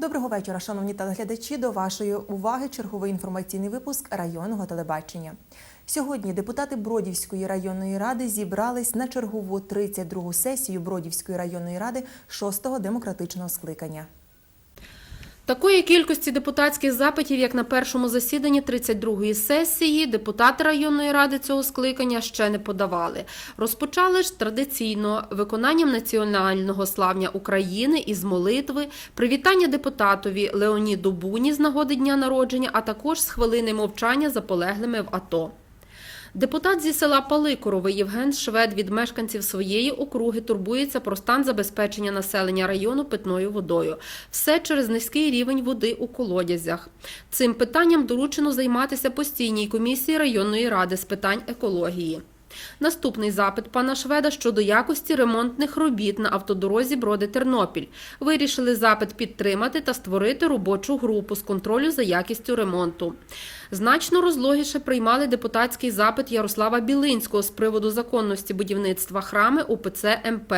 Доброго вечора, шановні телеглядачі. До вашої уваги черговий інформаційний випуск районного телебачення. Сьогодні депутати Бродівської районної ради зібрались на чергову 32-гу сесію Бродівської районної ради 6-го демократичного скликання. Такої кількості депутатських запитів, як на першому засіданні 32-ї сесії, депутати районної ради цього скликання ще не подавали. Розпочали ж традиційно виконанням національного славня України із молитви, привітання депутатові Леоніду Буні з нагоди дня народження, а також з хвилини мовчання за полеглими в АТО. Депутат зі села Паликорове Євген Швед від мешканців своєї округи турбується про стан забезпечення населення району питною водою. Все через низький рівень води у колодязях. Цим питанням доручено займатися постійній комісії районної ради з питань екології. Наступний запит пана Шведа щодо якості ремонтних робіт на автодорозі Броди Тернопіль. Вирішили запит підтримати та створити робочу групу з контролю за якістю ремонту. Значно розлогіше приймали депутатський запит Ярослава Білинського з приводу законності будівництва храми УПЦ МП.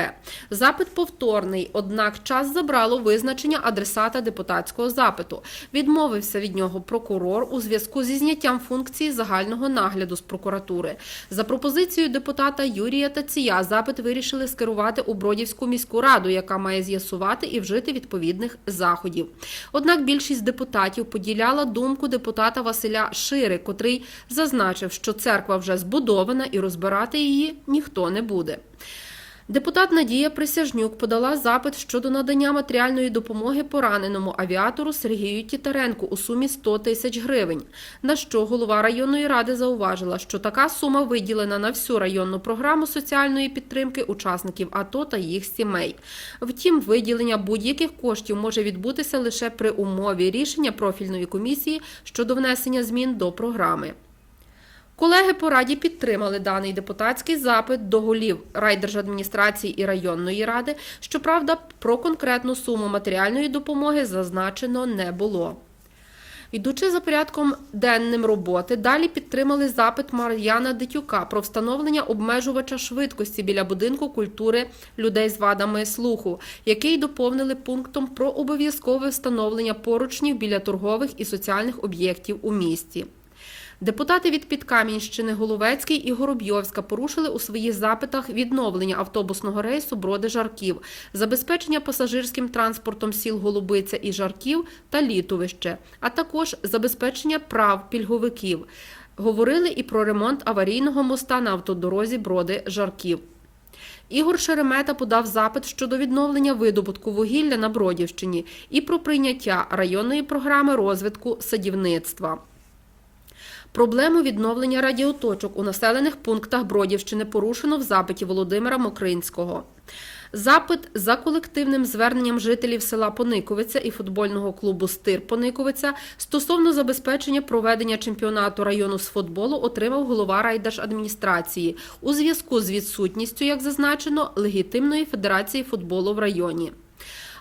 Запит повторний, однак час забрало визначення адресата депутатського запиту. Відмовився від нього прокурор у зв'язку зі зняттям функції загального нагляду з прокуратури. За пропозицією депутата Юрія Тація запит вирішили скерувати у Бродівську міську раду, яка має з'ясувати і вжити відповідних заходів. Однак більшість депутатів поділяла думку депутата Василя Шири, котрий зазначив, що церква вже збудована і розбирати її ніхто не буде. Депутат Надія Присяжнюк подала запит щодо надання матеріальної допомоги пораненому авіатору Сергію Тітаренку у сумі 100 тисяч гривень. На що голова районної ради зауважила, що така сума виділена на всю районну програму соціальної підтримки учасників АТО та їх сімей. Втім, виділення будь-яких коштів може відбутися лише при умові рішення профільної комісії щодо внесення змін до програми. Колеги по раді підтримали даний депутатський запит до голів райдержадміністрації і районної ради. Щоправда, про конкретну суму матеріальної допомоги зазначено не було. Йдучи за порядком денним роботи, далі підтримали запит Мар'яна Дитюка про встановлення обмежувача швидкості біля будинку культури людей з вадами слуху, який доповнили пунктом про обов'язкове встановлення поручнів біля торгових і соціальних об'єктів у місті. Депутати від Підкам'янщини Головецький і Горобйовська порушили у своїх запитах відновлення автобусного рейсу Броди Жарків, забезпечення пасажирським транспортом сіл Голубиця і Жарків та Літовище, а також забезпечення прав пільговиків. Говорили і про ремонт аварійного моста на автодорозі Броди Жарків. Ігор Шеремета подав запит щодо відновлення видобутку вугілля на Бродівщині і про прийняття районної програми розвитку садівництва. Проблему відновлення радіоточок у населених пунктах Бродівщини порушено в запиті Володимира Мокринського. Запит за колективним зверненням жителів села Пониковиця і футбольного клубу Стир Пониковиця стосовно забезпечення проведення чемпіонату району з футболу отримав голова райдержадміністрації у зв'язку з відсутністю, як зазначено, легітимної федерації футболу в районі.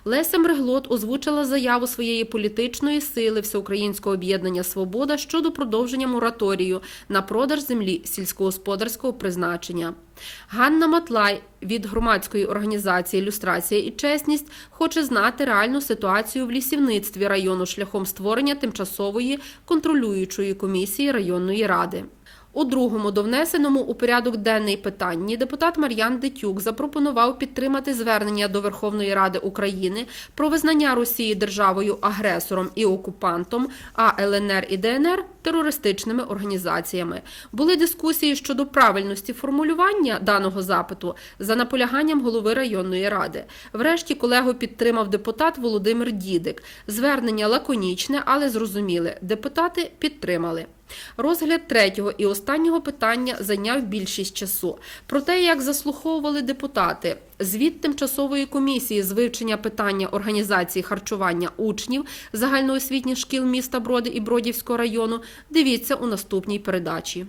Леся Мреглот озвучила заяву своєї політичної сили Всеукраїнського об'єднання Свобода щодо продовження мораторію на продаж землі сільськогосподарського призначення. Ганна Матлай від громадської організації Люстрація і чесність хоче знати реальну ситуацію в лісівництві району шляхом створення тимчасової контролюючої комісії районної ради. У другому до внесеному у порядок денний питанні депутат Мар'ян Дитюк запропонував підтримати звернення до Верховної Ради України про визнання Росії державою агресором і окупантом, а ЛНР і ДНР терористичними організаціями. Були дискусії щодо правильності формулювання даного запиту за наполяганням голови районної ради. Врешті колегу підтримав депутат Володимир Дідик. Звернення лаконічне, але зрозуміле. Депутати підтримали. Розгляд третього і останнього питання зайняв більшість часу. Про те, як заслуховували депутати, звіт тимчасової комісії з вивчення питання організації харчування учнів загальноосвітніх шкіл міста Броди і Бродівського району, дивіться у наступній передачі.